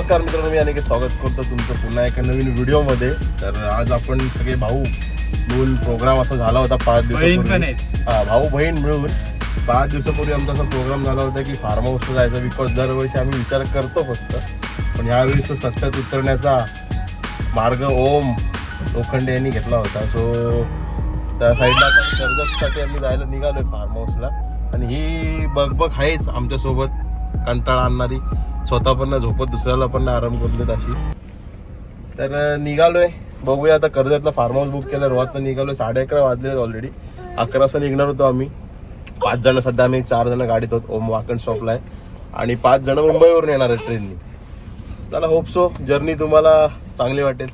नमस्कार मित्रांनो मी अनेक स्वागत करतो तुमचं पुन्हा एका नवीन व्हिडिओमध्ये. तर आज आपण सगळे भाऊ मिळून प्रोग्राम असा झाला होता पाच दिवसापूर्वी. हा भाऊ बहीण मिळून पाच दिवसापूर्वी आमचा असा प्रोग्राम झाला होता की फार्म हाऊसला जायचा बिकॉज दरवर्षी आम्ही विचार करतो फक्त. पण यावेळी तो सत्यात उतरण्याचा मार्ग ओम लोखंडे यांनी घेतला होता. सो त्या साईडला आता कर्जतसाठी आम्ही जायला निघालोय फार्म हाऊसला आणि ही बगबग आहेच आमच्यासोबत कंटाळा आणणारी. स्वतः पण ना झोपत दुसऱ्याला पण आराम करू देत अशी. तर निघालोय. बघूया आता कर्जतला फार्म हाऊस बुक केलं रोहात निघालोय. साडे अकरा वाजले ऑलरेडी अकरा वाजता निघणार होतो आम्ही. पाच जण सध्या आम्ही चार जण गाडीत होतो ओम वाकण स्टॉपला आहे. आणि पाच जण मुंबईवरून येणार आहेत ट्रेननी चला होप सो जर्नी तुम्हाला चांगली वाटेल.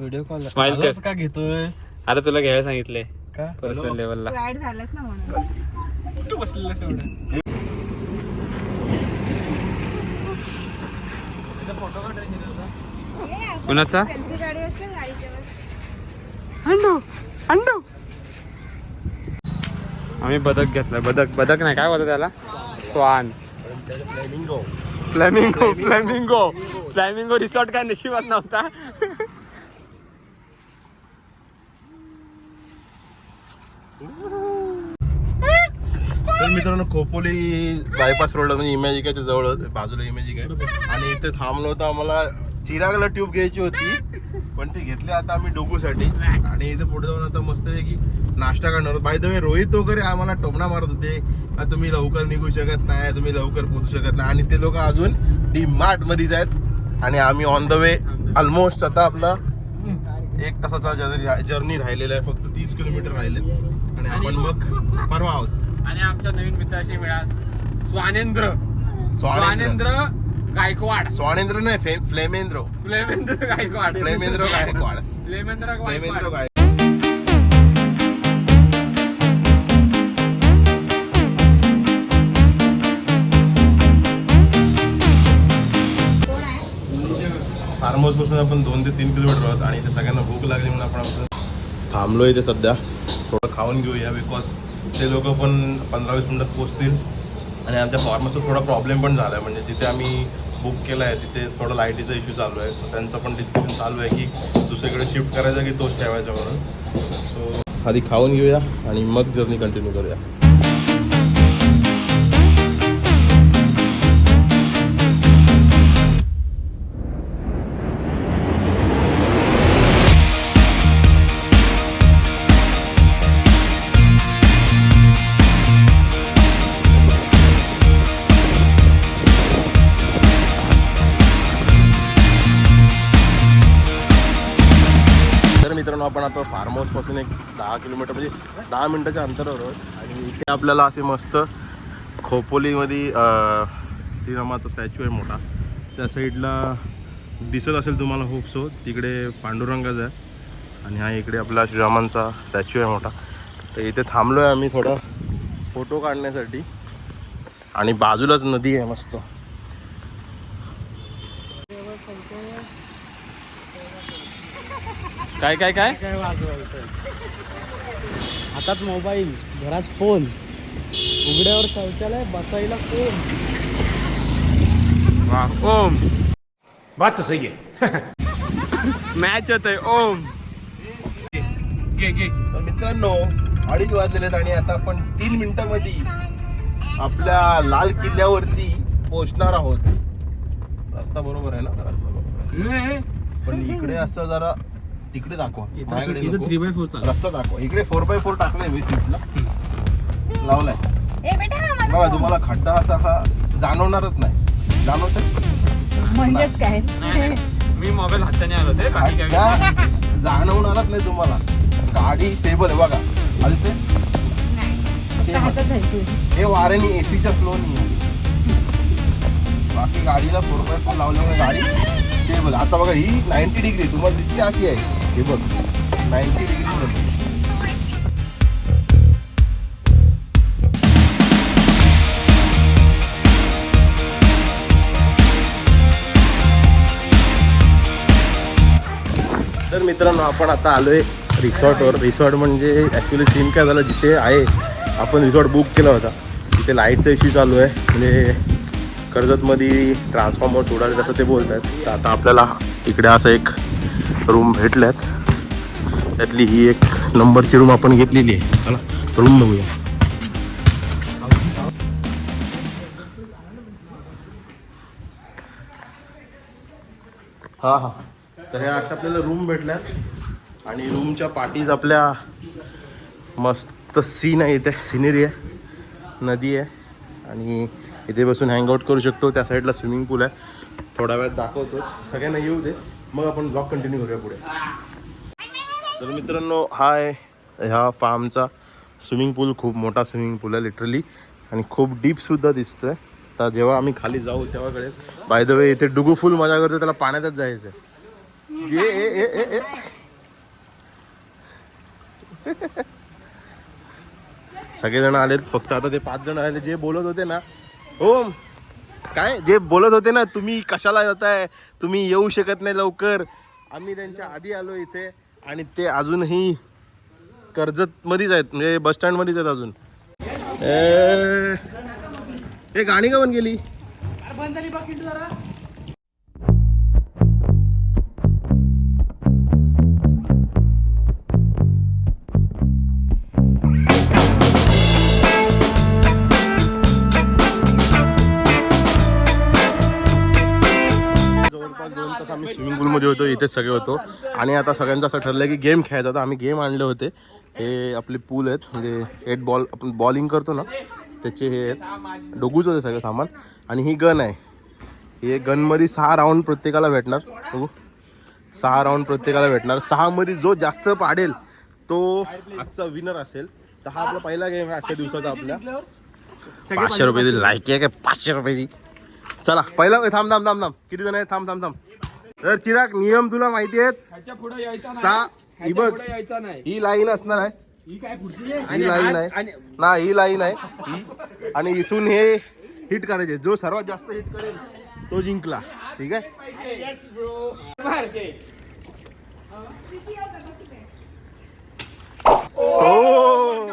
व्हिडिओ कॉल Smile कर. का घेतोयस? अरे तुला घ्यायला सांगितले. का? पर्सनल लेवलला ऍड झालास ना म्हणून. कुठं बसलेलं एवढं? कुणाचा? सेल्फी गाडी असते गाडीच्या अंडू अंडू. आम्ही बदक घेतलाय बदक बदक नाही काय बोलतो त्याला? Swan. Flamingo flamingo flamingo resort काय नशिबात नव्हता? तर मित्रांनो खोपोली बायपास रोडला म्हणजे इमॅजिकाच्या जवळ बाजूला इमॅजिक आहे. आणि इथे थांबलो होतो आम्हाला चिरागला ट्यूब घ्यायची होती. पण ती घेतली आता आम्ही डोकूसाठी आणि इथे पुढे जाऊन आता मस्त की नाश्ता करणार बाय द वे रोहित वगैरे आम्हाला टोमणा मारत होते. "आ, तुम्ही लवकर निघू शकत नाही तुम्ही लवकर पोहोचू शकत नाही. आणि ते लोक अजून डी मार्ट मध्येच आहेत. आणि आम्ही ऑन द वे ऑलमोस्ट आता आपला एक तासाचा जर्नी जर्नी राहिलेला आहे. फक्त तीस किलोमीटर राहिलेत. आणि आपण मग फार्म हाऊस आणि आमच्या नवीन मित्राची मिळा स्वानेंद्र. स्वानेंद्र. गायकवाड. स्वानेंद्र नाही फ्लेमेंद्र. फ्लेमेंद्र गायकवाड. फ्लेमेंद्र गायकवाड. फ्लेमेंद्र फ्लेमेंद्र गायकवाड गाय फार्म हाऊसपासून आपण दोन ते तीन किलोमीटर आहोत आणि इथे सगळ्यांना भूक लागली म्हणून आपण आपण थांबलो इथे सध्या. थोडं खाऊन घेऊया बिकॉज ते लोक पण पंधरा वीस मिनटात पोचतील. आणि आमच्या फार्मचा थोडा प्रॉब्लेम पण झाला आहे म्हणजे जिथे आम्ही बुक केला आहे तिथे थोडा लाईटीचा इश्यू चालू आहे. त्यांचं पण डिस्कशन चालू आहे की दुसरीकडे शिफ्ट करायचं की तोच ठेवायचा म्हणून. सो आधी खाऊन घेऊया आणि मग जर्नी कंटिन्यू करूया. आता पासून एक दहा किलोमीटर म्हणजे दहा मिनटाच्या अंतरावर आणि इथे आपल्याला असे मस्त खोपोलीमध्ये श्रीरामाचा स्टॅच्यू आहे मोठा. त्या साईडला दिसत असेल तुम्हाला खूप सो तिकडे पांडुरंगाचा आहे. आणि हा इकडे आपला श्रीरामांचा स्टॅच्यू आहे मोठा. तर इथे थांबलो आहे आम्ही थोडा फोटो काढण्यासाठी. आणि बाजूलाच नदी आहे मस्त. काय काय काय? काय वाजवायचं हातात मोबाईल घरात फोन. उघड्यावर शौचालय बसायला वा ओम. बात सही है मॅच होतोय ओम. घे घे. तर मित्रांनो अडीच वाजलेले आहेत आणि आता आपण तीन मिनिटांमध्ये आपल्या लाल किल्ल्यावरती पोहोचणार आहोत. रस्ता बरोबर आहे ना? रस्ता बरोबर आहे. पण इकडे असं जरा तिकडे दाखवा. माझ्याकडे इथं नको. थ्री बाय फोर रस्ता दाखवा. इकडे फोर बाय फोर टाकलाय मी सीटला लावलाय. ए बेटा हा माझा बघा तुम्हाला खड्डा असा हा जाणवणारच नाही. जाणवत म्हणजेच काय? मी मोबाईल हाताने आलो ते बाकी काय खड्डा जाणवणारच नाही तुम्हाला. गाडी स्टेबल आहे बघा. आलते नाही. हातच आहे तू हे वाऱ्याने एसीच्या फ्लो नाही आहे. बाकी गाडीला फोर बाय फोर लावल्यामुळे गाडी स्टेबल आता बघा ही नाईन्टी डिग्री तुम्हाला दिसते आखी आहे. हे बघ नाईन्टी डिग्री तर मित्रांनो आपण आता आलोय रिसॉर्टवर. रिसॉर्ट म्हणजे ॲक्च्युली सीन काय झालं जिथे आहे आपण रिसॉर्ट बुक केला होता. तिथे लाईटचा इश्यू चालू आहे. म्हणजे कर्जतमध्ये ट्रान्सफॉर्मर सोडायला जसं ते बोलत आहेत तर आता आपल्याला इकडे असं एक रूम भेटल्यात. त्यातली ही एक नंबरची रूम आपण घेतलेली आहे. चला रूम बघूया. हां हां. तर ह्या अशा आपल्याला रूम भेटल्यात. आणि रूमच्या पाठीज आपल्या मस्त सीन आहे इथे. सिनेरी आहे. नदी आहे. आणि इथे बसून हँगआउट करू शकतो. त्या साईडला स्विमिंग पूल आहे. थोडा वेळ दाखवतोच. सगळ्यांना येऊ दे. मग आपण ब्लॉग कंटिन्यू करूया पुढे. तर मित्रांनो हा आहे ह्या फार्मचा स्विमिंग पूल खूप मोठा स्विमिंग पूल आहे लिटरली आणि खूप डीपसुद्धा दिसतोय. तर जेव्हा आम्ही खाली जाऊ तेव्हा कळेल. बाय द वे इथे डुगू फुल मजा करतो त्याला पाण्यातच जायचं आहे ये ए ए ए ए सगळेजण आलेत फक्त आता ते पाच जण आले जे बोलत होते ना. ओम काय? जे बोलत होते ना तुम्ही कशाला जाताय तुम्ही येऊ शकत नाही लवकर. आम्ही त्यांच्या आधी आलो इथे आणि ते अजूनही कर्जत मध्येच आहेत म्हणजे बस स्टँड मध्येच आहेत अजून. ए, हे गाणी का बंद गेली पूलमध्ये होतो इथेच सगळे होतो. आणि आता सगळ्यांचं असं ठरलं की गेम खेळायचा. होता आम्ही गेम आणले होते. हे आपले पूल आहेत. म्हणजे एट बॉल आपण बॉलिंग करतो ना त्याचे हे आहेत. डोगूच होते सगळं सामान. आणि ही गन आहे. हे गनमध्ये सहा राऊंड प्रत्येकाला भेटणार. बघू. सहा राऊंड प्रत्येकाला भेटणार. सहामध्ये जो जास्त पाडेल तो आजचा विनर असेल. तर हा आपला पहिला गेम आहे आजच्या दिवसाचा आपल्या पाचशे रुपयाची लायकी आहे काय? पाचशे रुपयाची चला पहिला थांब थांब थांब थांब. किती जण आहे थांब थांब थांब. तर चिराग नियम तुला माहिती आहेत? पुढे यायचा सा ही बघ यायचा नाही. ही लाईन असणार आहे. ही काय खुर्ची ही लाईन आहे ना ही लाईन आहे. ही आणि इथून हे हिट करायचे. जो सर्वात जास्त हिट करेल तो जिंकला. ठीक आहे? हो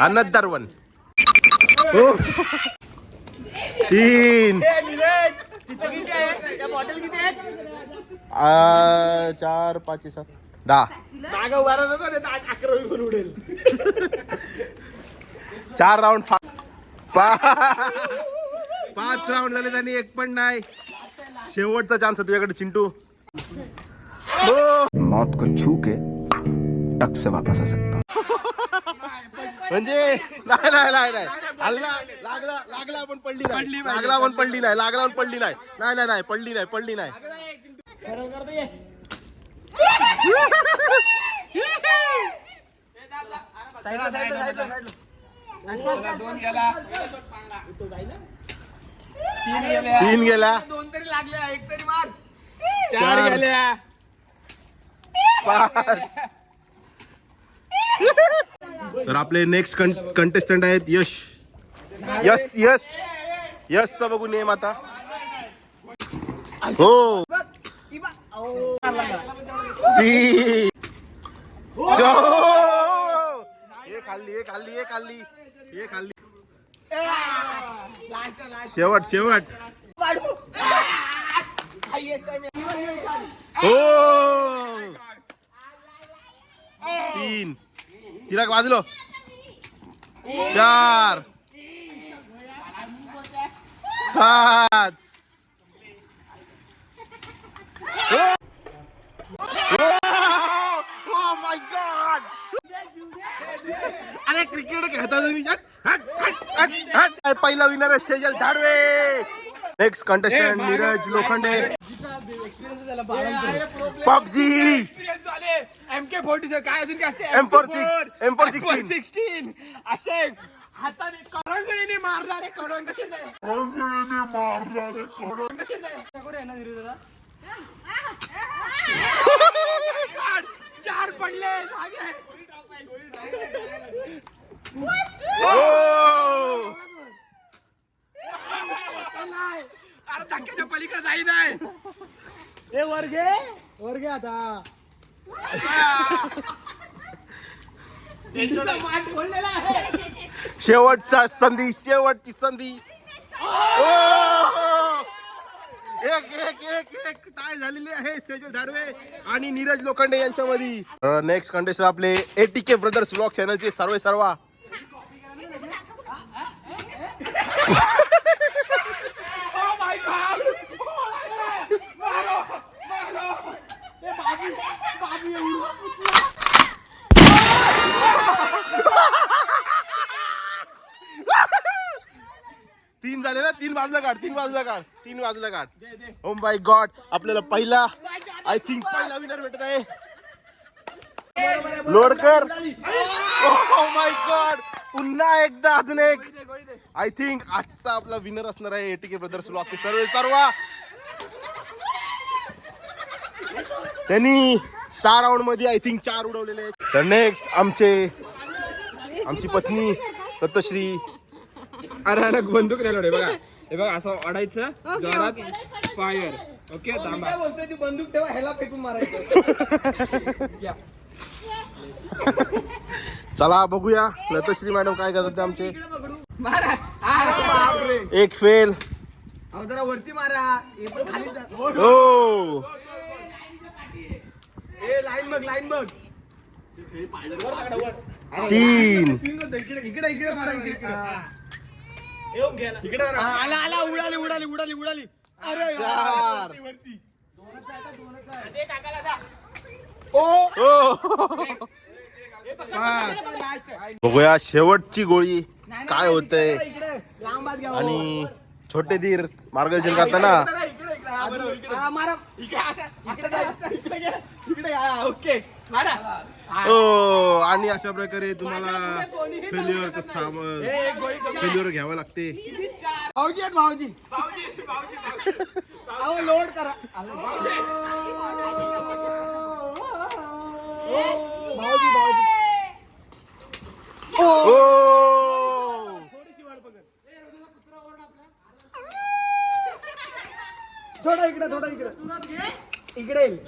अनदर वन. हो तीन. आ, चार पाच सात दहा. चार राऊंड पाच राऊंड झाले त्यांनी एक पण नाही. शेवटचा चान्स तुझ्याकडे चिंटू. मौत को छू के टक से वापस आ सकता म्हणजे नाही नाही नाही नाही. हल्ला लागला लागला पण पडली नाही. लागला पण पडली नाही लागला पण पडली नाही. नाही नाही नाही पडली नाही पडली नाही. तीन गेला दोन तरी लागल्या एक तरी मार. चार गेल्या. पाच. तर आपले नेक्स्ट कंटेस्टंट आहेत यश. Yes yes. यसचा बघू नेम आता हो. तीन खाल्ली हे खाल्ली हे खाल्ली. हे खाल्ली. शेवट शेवट. हो. तीन. तिला वाजलो चार. पाच. माय गॉड अरे क्रिकेट खेळता तुम्ही हट, हट, हट, हट, हट. पहिला विनर आहे Sejal Jhadve next contestant Neeraj Lokhande. PUBG. M K forty काय अजून काय असते? M46, M416. सिक्स्टीन असे हाताने करंगडीने मारणारे करंगडीने मारणारे करंगडीने चार पडले मागे. नाही. अरे धक्क्याच्या पलीकडे जाई नाही. हे वर्गे वर्गे आता. शेवटचा संधी शेवटची संधी! एक एक एक एक. टाय झालेली आहे सेजल धाडवे आणि नीरज लोखंडे यांच्यामध्ये. नेक्स्ट कंटेस्टर आपले एटी के ब्रदर्स ब्लॉग चॅनलचे सर्वे सर्वा Oh my God! Oh my God! मारो! मारो! ए बाबी! बाबी एवढं तीन झाले ना? तीन बाजूला काढ तीन बाजूला काढ तीन बाजूला काढ. ओम बाय गॉड आपल्याला पहिला आय थिंक पहिला विनर भेटत आहे. लोड कर ओ oh माय गॉड पुन्हा एकदा अजून एक. आय थिंक आजचा आपला विनर असणार आहे एटीके ब्रदर्स ब्लॉक सर्व सर्व. त्यांनी सहा राऊंडमध्ये आय थिंक चार उडवलेले आहेत. तर नेक्स्ट आमचे आमची पत्नी दत्तश्री. अरे अरे बंदूक नाही लोडे बघा. हे बघा असं अडायचं जोरात फायर ओके थांबा. बोलतोय ती बंदूक तेव्हा ह्याला फेकून मारायचं. चला बघूया. लतश्री मॅडम काय करतात ते आमचे. मारा. एक फेल अहो जरा वरती मारा. हे पण खाली जा. ओ ए लाईन बघ लाईन बघ. तीन. इकडे इकडे इकडे मारा इकडे इकडे. इकडे मारा. आला आला उडाली उडाली उडाली उडाली. अरे चार. ओ. ओ. बघूया शेवटची गोळी काय होतंय. इकडे लांबात घ्या आणि छोटे धीर मार्गदर्शन करताना हा, बरोबर. इकडे. मारा. इकडे असं असं जा, असं इकडे घे इकडे ओके. मारा. ओ आणि अशा प्रकारे तुम्हाला कमी. फेल्युअर घ्यावं लागते. भाऊजी आहेत भाऊजी. लोड करा. भाऊजी. भाऊजी. ओ थोडं इकडे थोडं इकडे. इकडे येईल.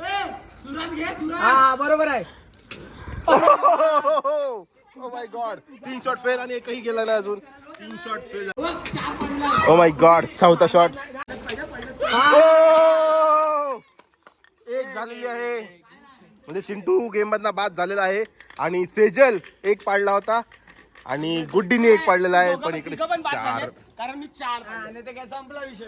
हा बरोबर आहे. ओ माय गॉड तीन शॉट फेल आणि एकही गेला नाही अजून. तीन shot fail oh my God चौथा शॉट एक झालेली आहे. म्हणजे चिंटू गेम मधला बाद झालेला आहे. आणि सेजल एक पाडला होता. आणि गुड्डीने एक पाडलेला आहे. पण इकडे चार. कारण मी चार नाही तर काय संपला विषय.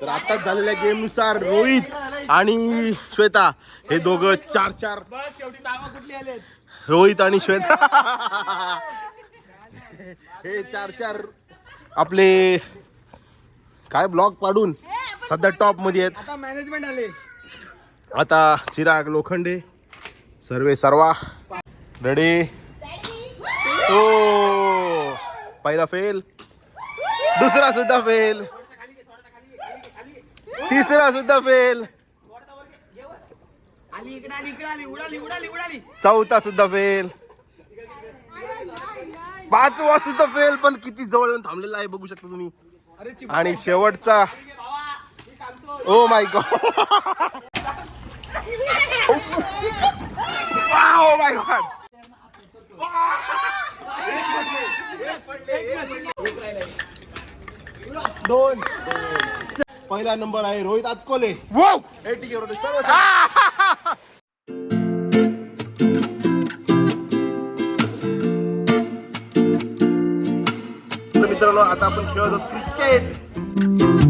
तर आताच झालेल्या गेमनुसार रोहित आणि श्वेता हे दोघं चार चार. रोहित आणि श्वेता. हे चार चार आपले काय ब्लॉग पाडून सध्या टॉपमध्ये आहेत. मॅनेजमेंट आले आता चिराग लोखंडे सर्वे सर्वा. रेडी ओ पहिला फेल दुसरा सुद्धा फेल तिसरा सुद्धा फेल आली इकडे आली इकडे आली उडाली उडाली उडाली. चौथा सुद्धा फेल पाचवा सुद्धा फेल पण किती जवळ येऊन थांबलेला आहे बघू शकता तुम्ही. आणि शेवटचा. ओ my God O my God दोन. पहिला नंबर आहे रोहित आतकोले. हे मित्रांनो आता आपण खेळत आहोत क्रिकेट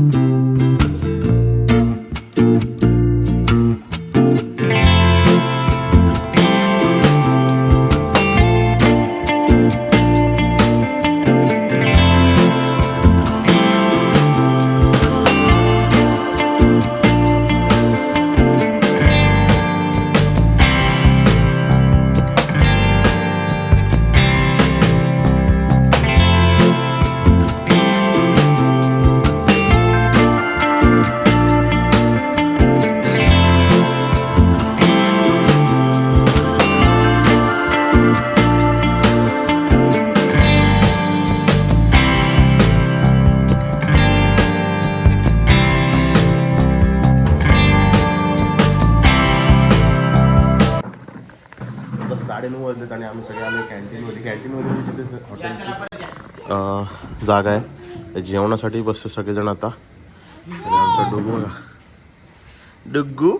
जागा आहे. जेवणासाठी बसतो सगळेजण आता. आणि आमचा डुगू बघा डुग्गू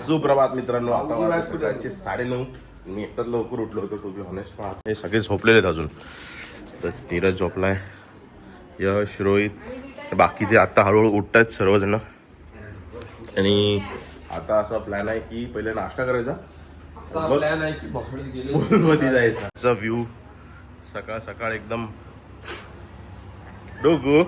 सुप्रभात मित्रांनो आता वाजले सकाळचे साडेनऊ. मी एकटाच लवकर उठलो होतो टू बी ऑनेस्ट हे सगळे झोपलेले आहेत अजून. तर नीरज झोपलाय. यश रोहित. बाकीचे आता हळूहळू उठत आहेत सर्वजण. आणि आता असा प्लॅन आहे की पहिले नाश्ता करायचा. प्लॅन आहे की जायचा. असा व्ह्यू सकाळ सकाळ एकदम. डोगो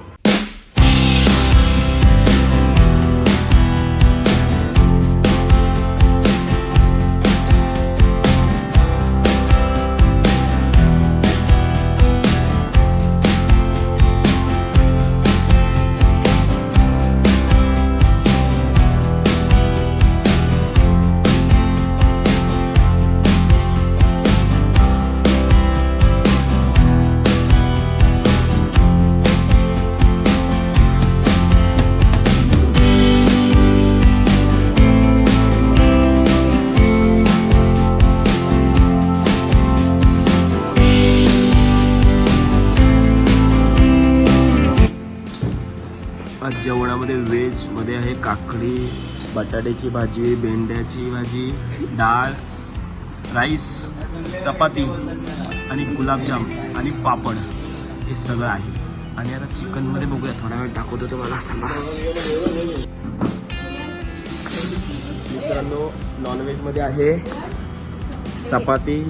काकडी बटाट्याची भाजी भेंड्याची भाजी डाळ राईस चपाती आणि गुलाबजाम आणि पापड हे सगळं आहे. आणि आता चिकनमध्ये बघूया. थोडा वेळ दाखवतो तुम्हाला. मित्रांनो नॉनव्हेजमध्ये आहे चपाती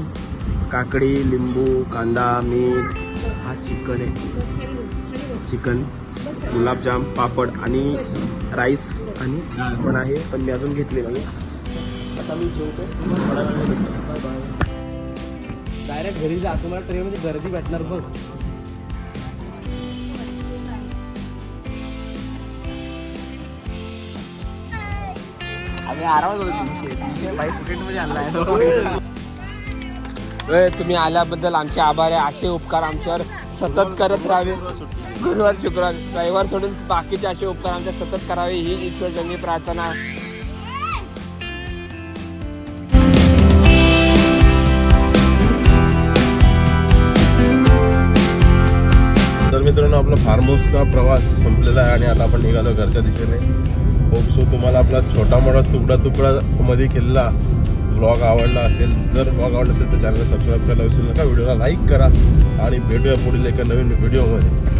काकडी लिंबू कांदा मीठ. हा चिकन आहे. चिकन गुलाबजाम पापड आणि राईस आणि पण आहे पण मी अजून घेतले नाही आता मी जेवतो. डायरेक्ट घरी जा. तुम्हाला ट्रेनमध्ये गर्दी भेटणार बघ. आम्ही आरामात होतो तुम्ही आल्याबद्दल आमचे आभार आहे. असे उपकार आमच्यावर सतत करत राहावे. गुरुवार शुक्रवार रविवार सोडून बाकीचे असे उपकार आमच्या सतत करावे ही ईश्वरजनी प्रार्थना आहे. तर मित्रांनो आपला फार्म हाऊसचा प्रवास संपलेला आहे आणि आता आपण निघालो घरच्या दिशेने. होप सो तुम्हाला आपला छोटा मोठा तुकडा तुकडा मध्ये केलेला व्लॉग आवडला असेल जर व्लॉग आवडला असेल तर चॅनलला सबस्क्राईब करायला विसरू नका. व्हिडिओला लाईक करा आणि भेटूया पुढील एका नवीन व्हिडिओमध्ये